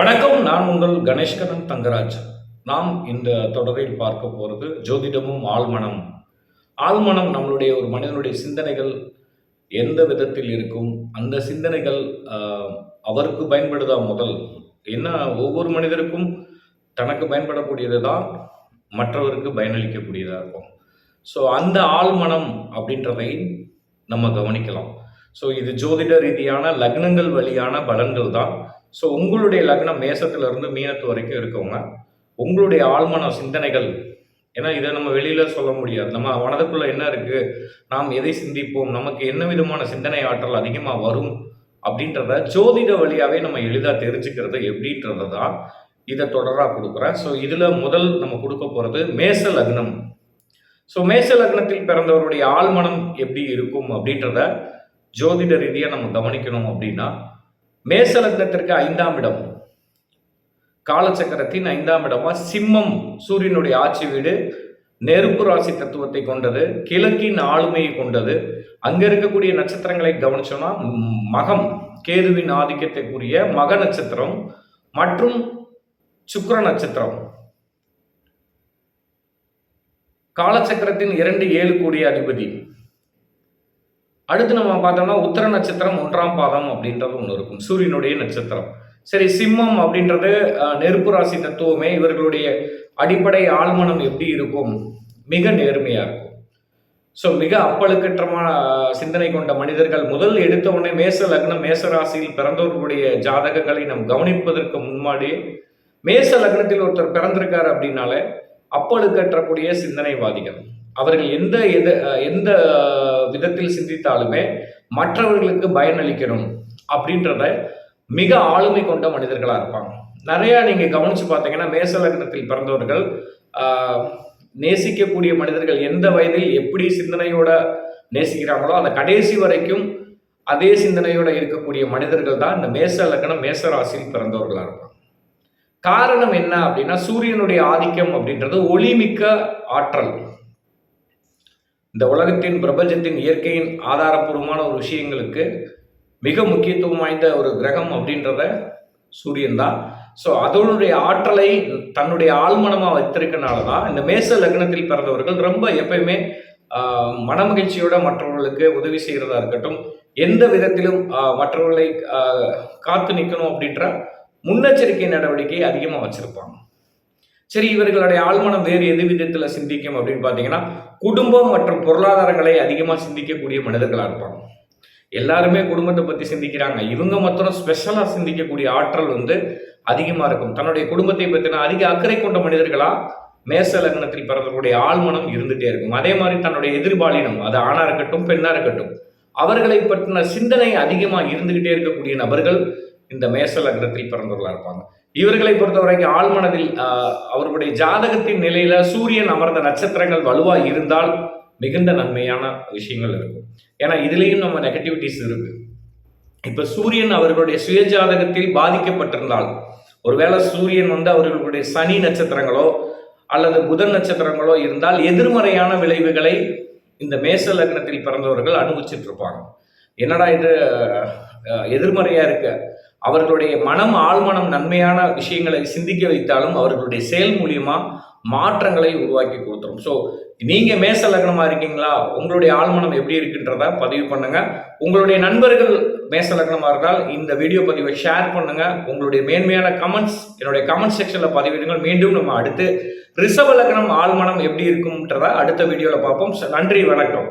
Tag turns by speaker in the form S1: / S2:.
S1: வணக்கம் நான் உங்கள் கணேஷ்கரன் தங்கராஜ். நாம் இந்த தொடரில் பார்க்க போகிறது ஜோதிடமும் ஆழ்மனம். ஆழ்மனம் நம்மளுடைய ஒரு மனிதனுடைய சிந்தனைகள் எந்த விதத்தில் இருக்கும்? அந்த சிந்தனைகள் அவருக்கு பயன்படுதா முதல்? என்ன ஒவ்வொரு மனிதருக்கும் தனக்கு பயன்படக்கூடியது தான் மற்றவருக்கு பயனளிக்கக்கூடியதாக இருக்கும். ஸோ அந்த ஆழ்மனம் அப்படின்றதை நம்ம கவனிக்கலாம். ஸோ இது ஜோதிட ரீதியான லக்னங்கள் வழியான பலன்கள் தான் ஸோ உங்களுடைய லக்னம் மேசத்திலிருந்து மீனத்து வரைக்கும் இருக்கவங்க உங்களுடைய ஆழ்மன சிந்தனைகள் ஏன்னா இதை நம்ம வெளியில் சொல்ல முடியாது. நம்ம மனதுக்குள்ள என்ன இருக்கு? நாம் எதை சிந்திப்போம்? நமக்கு என்ன விதமான சிந்தனை ஆற்றல் அதிகமாக வரும்? அப்படின்றத ஜோதிட வழியாகவே நம்ம எளிதாக தெரிஞ்சுக்கிறது எப்படின்றத தான் இதை தொடராக கொடுக்குறேன். ஸோ இதில் முதல் நம்ம கொடுக்க போகிறது மேச லக்னம். ஸோ மேச லக்னத்தில் பிறந்தவருடைய ஆழ்மனம் எப்படி இருக்கும் அப்படின்றத ஜோதிட ரீதியாக நம்ம கவனிக்கணும் அப்படின்னா மேசலக்னத்திற்கு ஐந்தாம் இடம். காலச்சக்கரத்தின் ஐந்தாம் இடமா சிம்மம் சூரியனுடைய ஆட்சி வீடு நெருப்பு ராசி தத்துவத்தை கொண்டது கிழக்கின் ஆளுமையை கொண்டது. அங்க இருக்கக்கூடிய நட்சத்திரங்களை கவனிச்சோம்னா மகம் கேதுவின் ஆதிக்கத்தை கூறிய மக நட்சத்திரம் மற்றும் சுக்கர நட்சத்திரம். காலச்சக்கரத்தின் இரண்டு ஏழு கோடி அதிபதி. அடுத்து நம்ம பார்த்தோம்னா உத்தர நட்சத்திரம் ஒன்றாம் பாதம் அப்படின்றது ஒன்று இருக்கும். சூரியனுடைய நட்சத்திரம். சரி சிம்மம் அப்படின்றது நெருப்பு ராசி தத்துவமே இவர்களுடைய அடிப்படை ஆழ்மனம் எப்படி இருக்கும்? மிக நேர்மையா இருக்கும். ஸோ மிக அப்பழுக்கற்றமான சிந்தனை கொண்ட மனிதர்கள் முதல் எடுத்த உடனே மேச லக்னம் மேச ராசியில் பிறந்தவர்களுடைய ஜாதகங்களை நாம் கவனிப்பதற்கு முன்னாடி மேச லக்னத்தில் ஒருத்தர் பிறந்திருக்காரு அப்படின்னாலே அப்பழுக்கற்றக்கூடிய சிந்தனைவாதிகள். அவர்கள் எந்த எது எந்த விதத்தில் சிந்தித்தாலுமே மற்றவர்களுக்கு பயனளிக்கணும் அப்படின்றத மிக ஆளுமை கொண்ட மனிதர்களாக இருப்பாங்க. நிறைய நீங்க கவனிச்சு பார்த்தீங்கன்னா மேசலக்னத்தில் பிறந்தவர்கள் நேசிக்கக்கூடிய மனிதர்கள் எந்த வயதில் எப்படி சிந்தனையோட நேசிக்கிறாங்களோ அந்த கடைசி வரைக்கும் அதே சிந்தனையோட இருக்கக்கூடிய மனிதர்கள் தான் இந்த மேச லக்னம் மேச ராசியில் இருப்பாங்க. காரணம் என்ன அப்படின்னா சூரியனுடைய ஆதிக்கம் அப்படின்றது ஒளிமிக்க ஆற்றல். இந்த உலகத்தின் பிரபஞ்சத்தின் இயற்கையின் ஆதாரபூர்வமான ஒரு விஷயங்களுக்கு மிக முக்கியத்துவம் வாய்ந்த ஒரு கிரகம் அப்படின்றத சூரியன் தான். ஸோ அதனுடைய ஆற்றலை தன்னுடைய ஆழ்மனமாக வைத்திருக்கனால தான் இந்த மேச லக்னத்தில் பிறந்தவர்கள் ரொம்ப எப்பயுமே ஆஹ், மனமகிழ்ச்சியோட மற்றவர்களுக்கு உதவி செய்கிறதா இருக்கட்டும் எந்த விதத்திலும் மற்றவர்களை காத்து நிற்கணும் அப்படின்ற முன்னெச்சரிக்கை நடவடிக்கையை அதிகமாக வச்சிருப்பாங்க. சரி இவர்களுடைய ஆழ்மனம் வேறு எது விதத்தில் சிந்திக்கும் அப்படின்னு பார்த்தீங்கன்னா குடும்பம் மற்றும் பொருளாதாரங்களை அதிகமாக சிந்திக்கக்கூடிய மனிதர்களாக இருப்பாங்க. எல்லாருமே குடும்பத்தை பற்றி சிந்திக்கிறாங்க. இவங்க மாத்திரம் ஸ்பெஷலாக சிந்திக்கக்கூடிய ஆற்றல் வந்து அதிகமாக இருக்கும். தன்னுடைய குடும்பத்தை பற்றின அதிக அக்கறை கொண்ட மனிதர்களாக மேச லக்னத்தில் பிறந்தவர்களுடைய ஆழ்மனம் இருந்துகிட்டே இருக்கும். அதே மாதிரி தன்னுடைய எதிர்பாலினம் அது ஆணாக இருக்கட்டும் பெண்ணாக இருக்கட்டும் அவர்களை பற்றின சிந்தனை அதிகமாக இருந்துகிட்டே இருக்கக்கூடிய நபர்கள் இந்த மேச லக்னத்தில் பிறந்தவர்களாக இருப்பாங்க. இவர்களை பொறுத்தவரைக்கும் ஆழ்மனதில் அவர்களுடைய ஜாதகத்தின் நிலையில சூரியன் அமர்ந்த நட்சத்திரங்கள் வலுவா இருந்தால் மிகுந்த நன்மையான விஷயங்கள் இருக்கும். ஏன்னா இதுலேயும் நம்ம நெகட்டிவிட்டிஸ் இருக்கு. இப்ப சூரியன் அவர்களுடைய சுயஜாதகத்தில் பாதிக்கப்பட்டிருந்தால் ஒருவேளை சூரியன் வந்து அவர்களுடைய சனி நட்சத்திரங்களோ அல்லது புதன் நட்சத்திரங்களோ இருந்தால் எதிர்மறையான விளைவுகளை இந்த மேச லக்னத்தில் பிறந்தவர்கள் அனுபவிச்சுட்டு இருப்பாங்க. என்னடா இது எதிர்மறையா இருக்கு? அவர்களுடைய மனம் ஆழ்மனம் நன்மையான விஷயங்களை சிந்திக்க வைத்தாலும் அவர்களுடைய செயல் மூலியமா மாற்றங்களை உருவாக்கி கொடுத்துரும். ஸோ நீங்க மேச லக்னமா இருக்கீங்களா? உங்களுடைய ஆழ்மனம் எப்படி இருக்குன்றத பதிவு பண்ணுங்க. உங்களுடைய நண்பர்கள் மேச லக்னமா இருந்தால் இந்த வீடியோ பதிவை ஷேர் பண்ணுங்க. உங்களுடைய மேன்மையான கமெண்ட்ஸ் என்னுடைய கமெண்ட் செக்ஷன்ல பதிவிடுங்கள். மீண்டும் நம்ம அடுத்து ரிசவ லக்னம் ஆழ்மனம் எப்படி இருக்கும்ன்றத அடுத்த வீடியோவில் பார்ப்போம். நன்றி வணக்கம்.